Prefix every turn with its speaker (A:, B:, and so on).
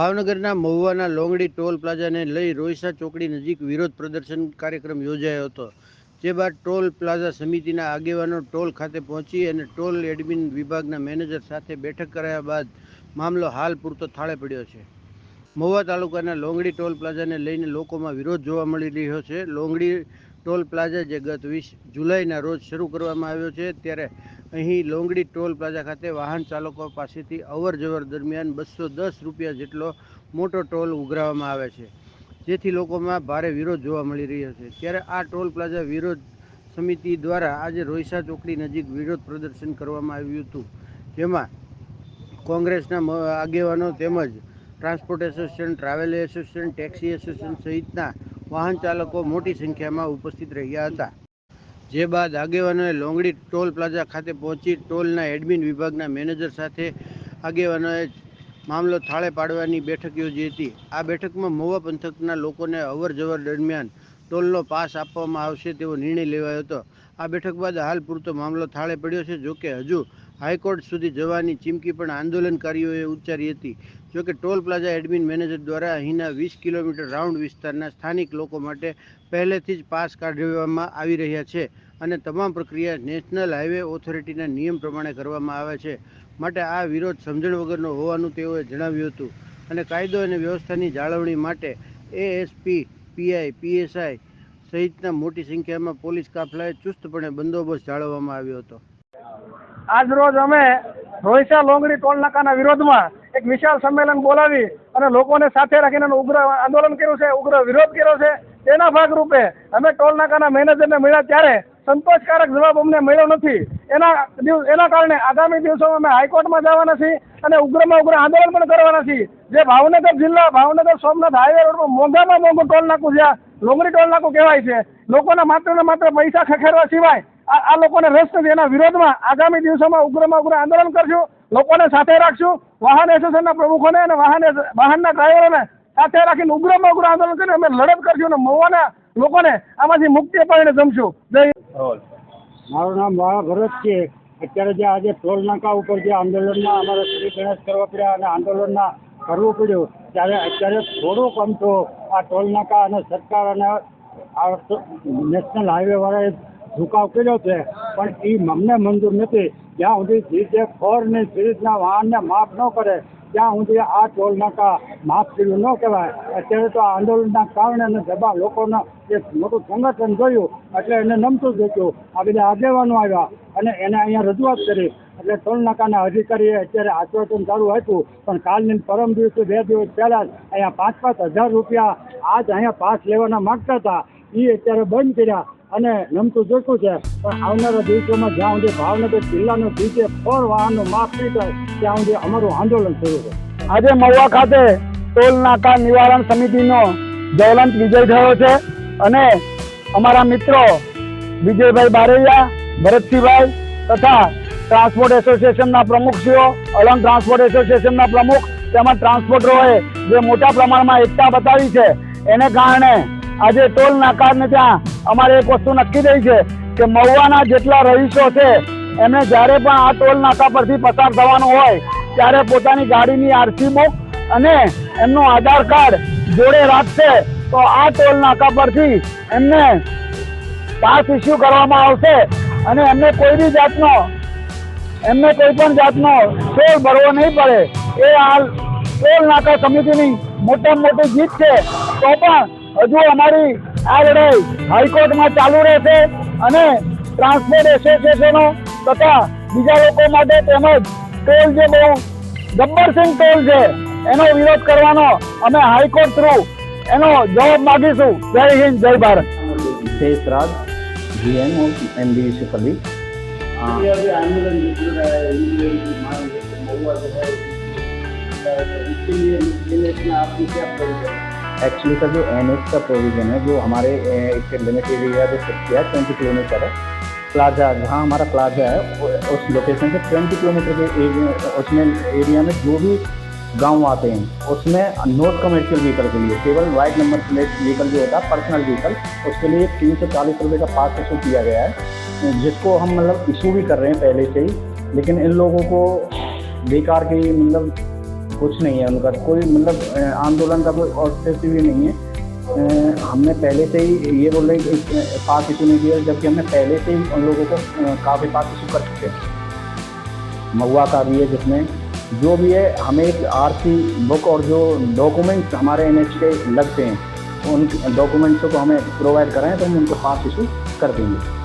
A: ભાવનગરના મહુવાના લોંગડી ટોલ પ્લાઝાને લઈ રોયસા ચોકડી નજીક વિરોધ પ્રદર્શન કાર્યક્રમ યોજાયો હતો, જે બાદ ટોલ પ્લાઝા સમિતિના આગેવાનો ટોલ ખાતે પહોંચી અને ટોલ એડમિન વિભાગના મેનેજર સાથે બેઠક કરાયા બાદ મામલો હાલ પૂરતો થાળે પડ્યો છે. મહુવા તાલુકાના લોંગડી ટોલ પ્લાઝાને લઈને લોકોમાં વિરોધ જોવા મળી રહ્યો છે. લોંગડી ટોલ પ્લાઝા જે ગત વીસ જુલાઈના રોજ શરૂ કરવામાં આવ્યો છે, ત્યારે અહીં લોંગડી ટોલ પ્લાઝા ખાતે વાહન ચાલકો પાસેથી અવર જવર દરમિયાન બસો દસ રૂપિયા જેટલો મોટો ટોલ ઉઘરાવવામાં આવે છે, જેથી લોકોમાં ભારે વિરોધ જોવા મળી રહ્યો છે. ત્યારે આ ટોલ પ્લાઝા વિરોધ સમિતિ દ્વારા આજે રોઈસા ચોકડી નજીક વિરોધ પ્રદર્શન કરવામાં આવ્યું હતું, જેમાં કોંગ્રેસના આગેવાનો તેમજ transport association, travel association, taxi association સહિતના વાહન ચાલકો મોટી સંખ્યામાં ઉપસ્થિત રહ્યા હતા. જે બાદ આગેવાનોએ લોંગડી ટોલ પ્લાઝા ખાતે પહોંચી ટોલના એડમિન વિભાગના મેનેજર સાથે આગેવાનોએ મામલો થાળે પાડવાની બેઠક યોજી હતી. આ બેઠકમાં મહુવા પંથકના લોકોને અવર જવર દરમિયાન ટોલનો પાસ આપવામાં આવશે તેવો નિર્ણય લેવાયો હતો. આ બેઠક બાદ હાલ પૂરતો મામલો થાળે પડ્યો છે, જોકે હજુ હાઈકોર્ટ સુધી જવાની ચીમકી પણ આંદોલનકારીઓએ ઉચ્ચારી હતી. જોકે ટોલ પ્લાઝા એડમિન મેનેજર દ્વારા અહીંના વીસ કિલોમીટર રાઉન્ડ વિસ્તારના સ્થાનિક લોકો માટે પહેલેથી જ પાસ કાઢવામાં આવી રહ્યા છે અને તમામ પ્રક્રિયા નેશનલ હાઈવે ઓથોરિટીના નિયમ પ્રમાણે કરવામાં આવે છે. માટે આ વિરોધ સમજણ વગરનો હોવાનું તેઓએ જણાવ્યું હતું. અને કાયદો અને વ્યવસ્થાની જાળવણી માટે એએસપી પીઆઈ પીએસઆઈ સહિતના મોટી સંખ્યામાં પોલીસ કાફલાએ ચુસ્તપણે બંદોબસ્ત જાળવવામાં આવ્યો હતો.
B: આજ રોજ અમે રોયસા લોંગડી ટોલ નાકાના વિરોધમાં એક વિશાળ સંમેલન બોલાવી અને લોકોને સાથે રાખીને ઉગ્ર આંદોલન કર્યું છે, ઉગ્ર વિરોધ કર્યો છે. તેના ભાગરૂપે અમે ટોલ નાકાના મેનેજરને મળ્યા ત્યારે સંતોષકારક જવાબ અમને મળ્યો નથી. એના એના કારણે આગામી દિવસોમાં અમે હાઈકોર્ટમાં જવાના છીએ અને ઉગ્રમાં ઉગ્ર આંદોલન પણ કરવાના છીએ. જે ભાવનગર જિલ્લા, ભાવનગર સોમનાથ હાઈવે રોડ પર મોંઘામાં મોંઘું ટોલ નાકું જ્યાં લોંગડી ટોલ નાકું કહેવાય છે, લોકોના માત્ર ને માત્ર પૈસા ખખેરવા સિવાય આ લોકોને રસ નથી. એના વિરોધમાં આગામી દિવસોમાં ઉગ્રમાં ઉગ્ર આંદોલન કરશું. લોકોને સાથે રાખશું. વાહન એસોસિએશનના પ્રમુખોને અને વાહન વાહનના ડ્રાઈવરોને સાથે રાખીને ઉગ્રમાં ઉગ્ર આંદોલન કરીને અમે લડત કરશું અને મહુવાના લોકોને આમાંથી મુક્તિ અપાવીને જમશું. જય
C: મારું નામ વાળા ભરત છે. અત્યારે જે આજે ટોલ નાકા ઉપર જે આંદોલનમાં અમારે શ્રી ગણેશ કરવા પડ્યા અને આંદોલનના કરવું પડ્યું, ત્યારે અત્યારે થોડુંક અમથો આ ટોલ નાકા અને સરકાર અને આ નેશનલ હાઈવે વાળાએ ઝુકાવ કર્યો છે, પણ એ અમને મંજૂર નથી. જ્યાં સુધી જે ફોર ને સિરીઝના વાહનને માફ ન કરે, ત્યાં સુધી આ ટોલ નાકા માફ કર્યું ન કહેવાય. અત્યારે તો આ આંદોલનના કારણે અને દબાણ લોકોના એક મોટું સંગઠન જોયું, એટલે એને નમતું જોયું આ બધા આગેવાનો આવ્યા અને એને અહીંયા રજૂઆત કરી. એટલે ટોલ નાકાના અધિકારીએ અત્યારે આશ્વાસન ચાલુ હતું પણ કાલની પરમ દિવસે બે દિવસ પહેલાં અહીંયા પાંચ પાંચ હજાર રૂપિયા આજ અહીંયા પાસ લેવાના માગતા હતા. એ અત્યારે બંધ કર્યા અને નમતું જોતું છે, પણ આવનારા દિવસોમાં જ્યાં સુધી ભાવનગર જિલ્લાનું બીજે ફોર વાહનનો માફ નહીં થાય, ત્યાં સુધી અમારું આંદોલન થયું છે.
B: આજે મહુવા ખાતે ટોલ નાકા નિવારણ સમિતિનો જ્વલંત વિજય થયો છે અને અમારા મિત્રો વિજયભાઈ બારૈયા, ભરતસિંહભાઈ તથા ટ્રાન્સપોર્ટ એસોસિએશનના પ્રમુખશ્રીઓ, અલંગ ટ્રાન્સપોર્ટ એસોસિએશનના પ્રમુખ તેમજ ટ્રાન્સપોર્ટરોએ જે મોટા પ્રમાણમાં એકતા બતાવી છે, એને કારણે આજે ટોલ નાકાને ત્યાં અમારે એક વસ્તુ નક્કી થઈ છે કે મહુવાના જેટલા રહીશો છે, એમને જ્યારે પણ આ ટોલ નાકા પરથી પસાર થવાનું હોય, ત્યારે પોતાની ગાડીની આરસી બુક અને એમનું આધાર કાર્ડ જોડે રાખશે. તો આ ટોલ નાકા પરથી એમને પાસ ઇસ્યુ કરવામાં આવશે અને એમને કોઈ બી જાતનો, એમને કોઈ પણ જાતનો ટોલ ભરવો નહીં પડે. એ આ ટોલ નાકા સમિતિની મોટામાં મોટી જીત છે. તો પણ હજુ અમારી આ લડાઈ હાઈકોર્ટમાં ચાલુ રહેશે અને ટ્રાન્સપોર્ટ એસોસિએશનો તથા બીજા લોકો માટે તેમજ ટોલ જે બહુ ગબ્બરસિંહ ટોલ છે એનો વિરોધ કરવાનો અમે હાઈકોર્ટ થ્રુ એનો જવાબ માગીશું જય હિન્દ જય ભારત
D: शेष राज जी एम और एम डी शिफली
A: आंदोलन चल रहा है इंजीनियरिंग की मांग है कि महुआ जो है इसके लिए निर्णय आपने क्या प्रोविजन
D: एक्चुअली सर जो एनएच का प्रोविज़न है, जो हमारे एक लिमिट एरिया जो फिक्स किया है ट्वेंटी किलोमीटर है। प्लाजा जहाँ हमारा प्लाजा है उस लोकेशन से ट्वेंटी किलोमीटर के एरिया उसमें एरिया में जो भी गाँव आते हैं, उसमें नॉट कमर्शियल व्हीकल के लिए, केवल वाइट नंबर प्लेट व्हीकल जो होता है पर्सनल व्हीकल उसके लिए तीन सौ चालीस रुपये का पास इशू किया गया है। जिसको हम मतलब इशू भी कर रहे हैं पहले से ही, लेकिन इन लोगों को बेकार की मतलब कुछ नहीं है उनका, कोई मतलब आंदोलन का कोई ऑब्जेक्टिव ही नहीं है। हमने पहले से ही ये बोल रहे हैं कि पास इशू नहीं किया, जबकि हमने पहले से ही उन लोगों को काफ़ी पास इशू कर चुके हैं। महुआ का भी है जिसमें जो भी है, हमें एक आरसी बुक और जो डॉक्यूमेंट्स हमारे एनएच के लगते हैं, उन डॉक्यूमेंट्स को हमें प्रोवाइड कराएँ तो हम उनको पास इशू कर देंगे।